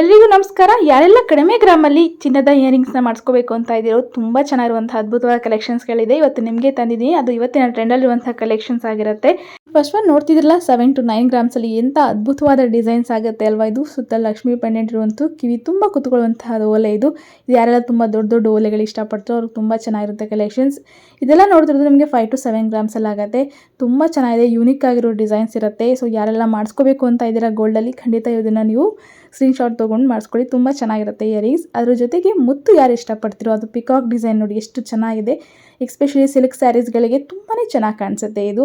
ಎಲ್ರಿಗೂ ನಮಸ್ಕಾರ. ಯಾರೆಲ್ಲ ಕಡಿಮೆ ಗ್ರಾಮಲ್ಲಿ ಚಿನ್ನದ ಇಯರಿಂಗ್ಸ್ನ ಮಾಡಿಸ್ಕೋಬೇಕು ಅಂತ ಇದ್ದೀರೋ, ತುಂಬ ಚೆನ್ನಾಗಿರುವಂಥ ಅದ್ಭುತವಾದ ಕಲೆಕ್ಷನ್ಸ್ಗಳಿದೆ ಇವತ್ತು ನಿಮಗೆ ತಂದಿದ್ದೀನಿ. ಅದು ಇವತ್ತಿನ ಟ್ರೆಂಡಲ್ಲಿರುವಂಥ ಕಲೆಕ್ಷನ್ಸ್ ಆಗಿರುತ್ತೆ. ಫಸ್ಟ್ ಒನ್ ನೋಡ್ತಿದ್ರಲ್ಲ ಸೆವೆನ್ ಟು ನೈನ್ ಗ್ರಾಮ್ಸಲ್ಲಿ ಎಂಥ ಅದ್ಭುತವಾದ ಡಿಸೈನ್ಸ್ ಆಗುತ್ತೆ ಅಲ್ವಾ ಇದು? ಸುತ್ತ ಲಕ್ಷ್ಮಿ ಪೆಂಡೆಂಟ್ ಇರುವಂಥ ಕಿವಿ ತುಂಬ ಕುತ್ಕೊಳ್ಳುವಂತಹ ಓಲೆ ಇದು. ಇದು ಯಾರೆಲ್ಲ ತುಂಬ ದೊಡ್ಡ ದೊಡ್ಡ ಓಲೆಗಳು ಇಷ್ಟಪಡ್ತಾರೋ ಅವ್ರಿಗೆ ತುಂಬ ಚೆನ್ನಾಗಿರುತ್ತೆ ಕಲೆಕ್ಷನ್ಸ್ ಇದೆಲ್ಲ ನೋಡ್ತಿರೋದು ನಿಮಗೆ ಫೈವ್ ಟು ಸೆವೆನ್ ಗ್ರಾಮ್ಸಲ್ಲಿ ಆಗುತ್ತೆ. ತುಂಬ ಚೆನ್ನಾಗಿದೆ ಯೂನಿಕ್ ಆಗಿರೋ ಡಿಸೈನ್ಸ್ ಇರುತ್ತೆ. ಸೊ ಯಾರೆಲ್ಲ ಮಾಡಿಸ್ಕೋಬೇಕು ಅಂತ ಇದ್ದೀರಾ ಗೋಲ್ಡಲ್ಲಿ ಖಂಡಿತ ಇದನ್ನು ನೀವು ಸ್ಕ್ರೀನ್ಶಾಟ್ ತೊಗೊಂಡು ಮಾಡಿಸ್ಕೊಳ್ಳಿ. ತುಂಬ ಚೆನ್ನಾಗಿರುತ್ತೆ ಇಯರಿಂಗ್ಸ್ ಅದ್ರ ಜೊತೆಗೆ ಮುತ್ತು ಯಾರು ಇಷ್ಟಪಡ್ತಿರೋ, ಅದು ಪಿಕಾಕ್ ಡಿಸೈನ್ ನೋಡಿ ಎಷ್ಟು ಚೆನ್ನಾಗಿದೆ. ಎಕ್ಸ್ಪೆಷಲಿ ಸಿಲ್ಕ್ ಸ್ಯಾರೀಸ್ಗಳಿಗೆ ತುಂಬಾ ಚೆನ್ನಾಗಿ ಕಾಣಿಸುತ್ತೆ. ಇದು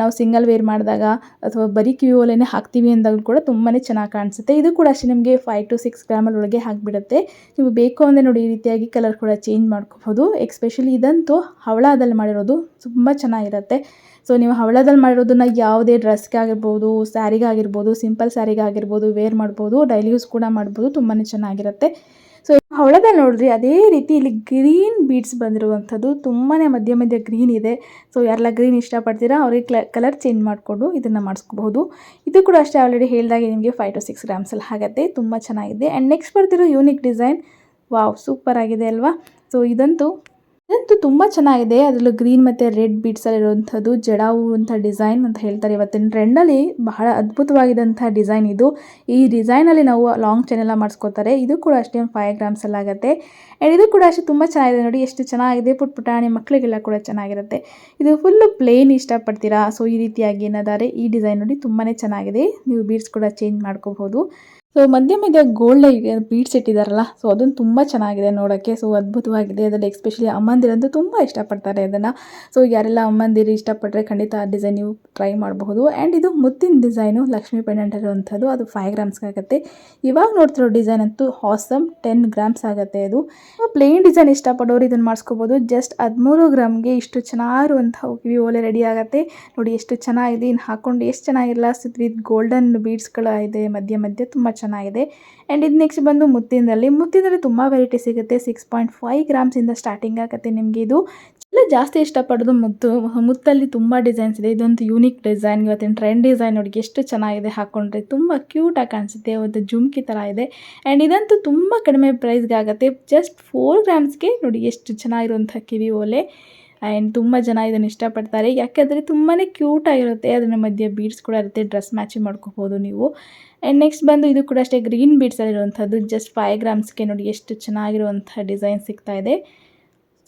ನಾವು ಸಿಂಗಲ್ ವೇರ್ ಮಾಡಿದಾಗ ಅಥವಾ ಬರೀ ಕಿವಿ ಓಲೆನೇ ಹಾಕ್ತೀವಿ ಅಂದಾಗ ಕೂಡ ತುಂಬಾ ಚೆನ್ನಾಗಿ ಕಾಣಿಸುತ್ತೆ. ಇದು ಕೂಡ ಅಷ್ಟೇ ನಿಮಗೆ ಫೈವ್ ಟು ಸಿಕ್ಸ್ ಗ್ರಾಮಲ್ಲಿ ಒಳಗೆ ಹಾಕಿಬಿಡುತ್ತೆ. ನೀವು ಬೇಕು ಅಂದರೆ ನೋಡಿ ಈ ರೀತಿಯಾಗಿ ಕಲರ್ ಕೂಡ ಚೇಂಜ್ ಮಾಡ್ಕೋಬೋದು ಎಕ್ಸ್ಪೆಷಲಿ ಇದಂತೂ ಹವಳದಲ್ಲಿ ಮಾಡಿರೋದು ತುಂಬ ಚೆನ್ನಾಗಿರುತ್ತೆ. ಸೊ ನೀವು ಹವಳದಲ್ಲಿ ಮಾಡಿರೋದನ್ನ ಯಾವುದೇ ಡ್ರೆಸ್ಗೆ ಆಗಿರ್ಬೋದು ಸ್ಯಾರಿಗಾಗಿರ್ಬೋದು ಸಿಂಪಲ್ ಸ್ಯಾರಿಗಾಗಿರ್ಬೋದು ವೇರ್ ಮಾಡ್ಬೋದು ಡೈಲಿ ಯೂಸ್ ಕೂಡ ಮಾಡ್ಬೋದು ತುಂಬಾ ಚೆನ್ನಾಗಿರುತ್ತೆ. ಸೊ ಹೊಳೆದ ನೋಡಿದ್ರಿ ಅದೇ ರೀತಿ ಇಲ್ಲಿ ಗ್ರೀನ್ ಬೀಡ್ಸ್ ಬಂದಿರುವಂಥದ್ದು ತುಂಬಾ ಮಧ್ಯ ಮಧ್ಯ ಗ್ರೀನ್ ಇದೆ. ಸೊ ಯಾರೆಲ್ಲ ಗ್ರೀನ್ ಇಷ್ಟಪಡ್ತೀರಾ, ಅವ್ರಿಗೆ ಕ್ಲ ಕಲರ್ ಚೇಂಜ್ ಮಾಡಿಕೊಂಡು ಇದನ್ನು ಮಾಡಿಸ್ಕೋಬಹುದು. ಇದು ಕೂಡ ಅಷ್ಟೇ ಆಲ್ರೆಡಿ ಹೇಳಿದಾಗೆ ನಿಮಗೆ ಫೈವ್ ಟು ಸಿಕ್ಸ್ ಗ್ರಾಮ್ಸಲ್ಲಿ ಆಗುತ್ತೆ. ತುಂಬ ಚೆನ್ನಾಗಿದೆ. ಆ್ಯಂಡ್ ನೆಕ್ಸ್ಟ್ ಬರ್ತಿರೋ ಯೂನಿಕ್ ಡಿಸೈನ್ ವಾವ್ ಸೂಪರ್ ಆಗಿದೆ ಅಲ್ವಾ? ಸೊ ಇದಂತೂ ಇದಂತೂ ತುಂಬ ಚೆನ್ನಾಗಿದೆ. ಅದರಲ್ಲೂ ಗ್ರೀನ್ ಮತ್ತು ರೆಡ್ ಬೀಟ್ಸ್ ಇರುವಂಥದ್ದು ಜಡ ಅಂತ ಡಿಸೈನ್ ಅಂತ ಹೇಳ್ತಾರೆ. ಇವತ್ತಿನ ಟ್ರೆಂಡಲ್ಲಿ ಬಹಳ ಅದ್ಭುತವಾಗಿದ್ದಂಥ ಡಿಸೈನ್ ಇದು. ಈ ಡಿಸೈನಲ್ಲಿ ನಾವು ಲಾಂಗ್ ಚೈನ್ ಎಲ್ಲ ಮಾಡಿಸ್ಕೋತಾರೆ. ಇದು ಕೂಡ ಅಷ್ಟೇ ಒಂದು ಫೈವ್ ಗ್ರಾಮ್ಸಲ್ಲಿ ಆಗುತ್ತೆ. ಆ್ಯಂಡ್ ಇದು ಕೂಡ ಅಷ್ಟೇ ತುಂಬ ಚೆನ್ನಾಗಿದೆ ನೋಡಿ. ಎಷ್ಟು ಚೆನ್ನಾಗಿದೆ. ಪುಟ್ ಪುಟಾಣಿ ಮಕ್ಕಳಿಗೆಲ್ಲ ಕೂಡ ಚೆನ್ನಾಗಿರುತ್ತೆ. ಇದು ಫುಲ್ಲು ಪ್ಲೇನ್ ಇಷ್ಟಪಡ್ತೀರಾ? ಸೊ ಈ ರೀತಿಯಾಗಿ ಏನಾದರೆ ಈ ಡಿಸೈನ್ ನೋಡಿ ತುಂಬಾ ಚೆನ್ನಾಗಿದೆ. ನೀವು ಬೀಡ್ಸ್ ಕೂಡ ಚೇಂಜ್ ಮಾಡ್ಕೋಬಹುದು. ಸೊ ಮಧ್ಯ ಮಧ್ಯ ಗೋಲ್ಡ್ ಬೀಡ್ಸ್ ಇಟ್ಟಿದ್ದಾರಲ್ಲ ಸೊ ಅದನ್ನು ತುಂಬ ಚೆನ್ನಾಗಿದೆ ನೋಡೋಕ್ಕೆ ಸೊ ಅದ್ಭುತವಾಗಿದೆ. ಅದರಲ್ಲಿ ಎಕ್ಸ್ಪೆಷಲಿ ಅಮ್ಮಂದಿರಂತೂ ತುಂಬ ಇಷ್ಟಪಡ್ತಾರೆ ಅದನ್ನು ಸೊ ಯಾರೆಲ್ಲ ಅಮ್ಮಂದಿರು ಇಷ್ಟಪಟ್ಟರೆ ಖಂಡಿತ ಆ ಡಿಸೈನ್ ನೀವು ಟ್ರೈ ಮಾಡಬಹುದು. ಆ್ಯಂಡ್ ಇದು ಮುತ್ತಿನ ಡಿಸೈನು ಲಕ್ಷ್ಮೀ ಪೆಂಡೆಂಟ್ ಇರುವಂಥದ್ದು ಅದು ಫೈವ್ ಗ್ರಾಮ್ಸ್ ಆಗುತ್ತೆ. ಇವಾಗ ನೋಡ್ತಿರೋ ಡಿಸೈನ್ ಅಂತೂ ಹಾಸಮ್ ಟೆನ್ ಗ್ರಾಮ್ಸ್ ಆಗುತ್ತೆ ಅದು ಪ್ಲೇನ್ ಡಿಸೈನ್ ಇಷ್ಟಪಡೋರು ಇದನ್ನು ಮಾಡಿಸ್ಕೋಬೋದು. ಜಸ್ಟ್ ಹದಿಮೂರು ಗ್ರಾಮ್ಗೆ ಇಷ್ಟು ಚೆನ್ನಾಗಿರುವಂಥ ಕಿವಿ ಓಲೆ ರೆಡಿ ಆಗುತ್ತೆ. ನೋಡಿ ಎಷ್ಟು ಚೆನ್ನಾಗಿದೆ. ಇನ್ನು ಹಾಕೊಂಡು ಎಷ್ಟು ಚೆನ್ನಾಗಿರಲ್ಲ ವಿತ್ ಗೋಲ್ಡನ್ ಬೀಡ್ಸ್ಗಳ ಇದೆ ಮಧ್ಯ ಮಧ್ಯ ತುಂಬ ಚೆನ್ನಾಗಿದೆ. ಆ್ಯಂಡ್ ಇದು ನೆಕ್ಸ್ಟ್ ಬಂದು ಮುತ್ತಿನಲ್ಲಿ ಮುತ್ತಿನಲ್ಲಿ ತುಂಬ ವೆರೈಟಿ ಸಿಗುತ್ತೆ. ಸಿಕ್ಸ್ ಪಾಯಿಂಟ್ ಫೈವ್ ಗ್ರಾಮ್ಸಿಂದ ಸ್ಟಾರ್ಟಿಂಗ್ ಆಗುತ್ತೆ ನಿಮಗೆ ಇದು. ಎಲ್ಲ ಜಾಸ್ತಿ ಇಷ್ಟಪಡೋದು ಮುತ್ತು. ಮುತ್ತಲ್ಲಿ ತುಂಬ ಡಿಸೈನ್ಸ್ ಇದೆ. ಇದೊಂದು ಯೂನಿಕ್ ಡಿಸೈನ್ ಇವತ್ತಿನ ಟ್ರೆಂಡ್ ಡಿಸೈನ್ ನೋಡಿ ಎಷ್ಟು ಚೆನ್ನಾಗಿದೆ ಹಾಕ್ಕೊಂಡ್ರೆ ತುಂಬ ಕ್ಯೂಟಾಗಿ ಕಾಣಿಸುತ್ತೆ. ಒಂದು ಜುಮ್ಕಿ ಥರ ಇದೆ. ಆ್ಯಂಡ್ ಇದಂತೂ ತುಂಬ ಕಡಿಮೆ ಪ್ರೈಸ್ಗೆ ಆಗುತ್ತೆ. ಜಸ್ಟ್ ಫೋರ್ ಗ್ರಾಮ್ಸ್ಗೆ ನೋಡಿ ಎಷ್ಟು ಚೆನ್ನಾಗಿರುವಂಥ ಕಿವಿ ಓಲೆ. ಆ್ಯಂಡ್ ತುಂಬ ಜನ ಇದನ್ನು ಇಷ್ಟಪಡ್ತಾರೆ. ಯಾಕೆಂದರೆ ತುಂಬಾ ಕ್ಯೂಟಾಗಿರುತ್ತೆ ಅದರ ಮಧ್ಯೆ ಬೀಡ್ಸ್ ಕೂಡ ಇರುತ್ತೆ. ಡ್ರೆಸ್ ಮ್ಯಾಚಿಂಗ್ ಮಾಡ್ಕೋಬೋದು ನೀವು. ಆ್ಯಂಡ್ ನೆಕ್ಸ್ಟ್ ಬಂದು ಇದು ಕೂಡ ಅಷ್ಟೇ ಗ್ರೀನ್ ಬೀಡ್ಸಲ್ಲಿರುವಂಥದ್ದು ಜಸ್ಟ್ ಫೈವ್ ಗ್ರಾಮ್ಸ್ಗೆ ನೋಡಿ ಎಷ್ಟು ಚೆನ್ನಾಗಿರುವಂಥ ಡಿಸೈನ್ ಸಿಗ್ತಾ ಇದೆ.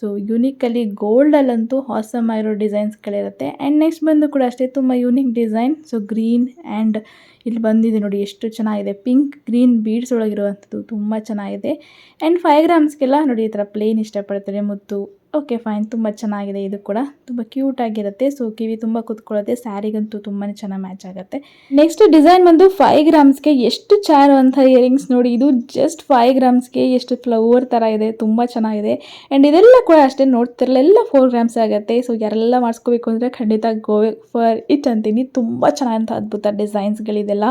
ಸೊ ಯುನೀಕಲ್ಲಿ ಗೋಲ್ಡಲ್ಲಂತೂ ಹಾಸಮ್ ಆಗಿರೋ ಡಿಸೈನ್ಸ್ಗಳಿರುತ್ತೆ ಆ್ಯಂಡ್ ನೆಕ್ಸ್ಟ್ ಬಂದು ಕೂಡ ಅಷ್ಟೇ ತುಂಬ unique design so green and ಇಲ್ಲಿ ಬಂದಿದೆ ನೋಡಿ ಎಷ್ಟು ಚೆನ್ನಾಗಿದೆ. ಪಿಂಕ್ ಗ್ರೀನ್ ಬೀಡ್ಸ್ ಒಳಗಿರುವಂಥದ್ದು ತುಂಬ ಚೆನ್ನಾಗಿದೆ. ಆ್ಯಂಡ್ ಫೈವ್ ಗ್ರಾಮ್ಸ್ಗೆಲ್ಲ ನೋಡಿ ಈ ಥರ ಪ್ಲೇನ್ ಇಷ್ಟಪಡ್ತಾರೆ ಮುತ್ತು. ಓಕೆ ಫೈನ್ ತುಂಬ ಚೆನ್ನಾಗಿದೆ ಇದು ಕೂಡ. ತುಂಬ ಕ್ಯೂಟ್ ಆಗಿರುತ್ತೆ. ಸೊ ಕಿವಿ ತುಂಬ ಕುತ್ಕೊಳ್ಳುತ್ತೆ. ಸ್ಯಾರಿಗಂತೂ ತುಂಬಾ ಚೆನ್ನಾಗಿ ಮ್ಯಾಚ್ ಆಗುತ್ತೆ. ನೆಕ್ಸ್ಟ್ ಡಿಸೈನ್ ಬಂದು ಫೈವ್ ಗ್ರಾಮ್ಸ್ಗೆ ಎಷ್ಟು ಚಾರುವಂಥ ಇಯರಿಂಗ್ಸ್ ನೋಡಿ. ಇದು ಜಸ್ಟ್ ಫೈವ್ ಗ್ರಾಮ್ಸ್ಗೆ ಎಷ್ಟು ಫ್ಲವರ್ ಥರ ಇದೆ. ತುಂಬ ಚೆನ್ನಾಗಿದೆ. ಆ್ಯಂಡ್ ಇದೆಲ್ಲ ಕೂಡ ಅಷ್ಟೇ ನೋಡ್ತಿರಲಿಲ್ಲ ಎಲ್ಲ ಫೋರ್ ಗ್ರಾಮ್ಸ್ ಆಗುತ್ತೆ. ಸೊ ಯಾರೆಲ್ಲ ಮಾಡಿಸ್ಕೋಬೇಕು ಅಂದರೆ ಖಂಡಿತ ಗೋ ಫಾರ್ ಇಟ್ ಅಂತೀನಿ. ತುಂಬ ಚೆನ್ನಾಗಿರುವಂಥ ಅದ್ಭುತ ಡಿಸೈನ್ಸ್ಗಳಿದೆಲ್ಲ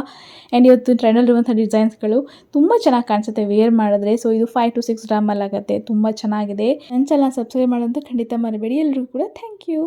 ಆ್ಯಂಡ್ ಇವತ್ತು ಟ್ರೆಂಡಲ್ಲಿರುವಂಥ ಡಿಸೈನ್ಸ್ಗಳು ತುಂಬ ಚೆನ್ನಾಗಿ ಕಾಣಿಸುತ್ತೆ. ವೇರ್ ಮಾಡಿದ್ರೆ. ಸೊ ಇದು ಫೈವ್ ಟು ಸಿಕ್ಸ್ ಗ್ರಾಮಲ್ಲಿ ಆಗುತ್ತೆ ತುಂಬ ಚೆನ್ನಾಗಿದೆ. ನನ್ನ ಚಾನಲ್ ಸಬ್ಸ್ಕ್ರೈಬ್ ಮಾಡೋಂತ ಖಂಡಿತ ಮರಿಬೇಡಿ ಎಲ್ಲರಿಗೂ ಕೂಡ ಥ್ಯಾಂಕ್ ಯು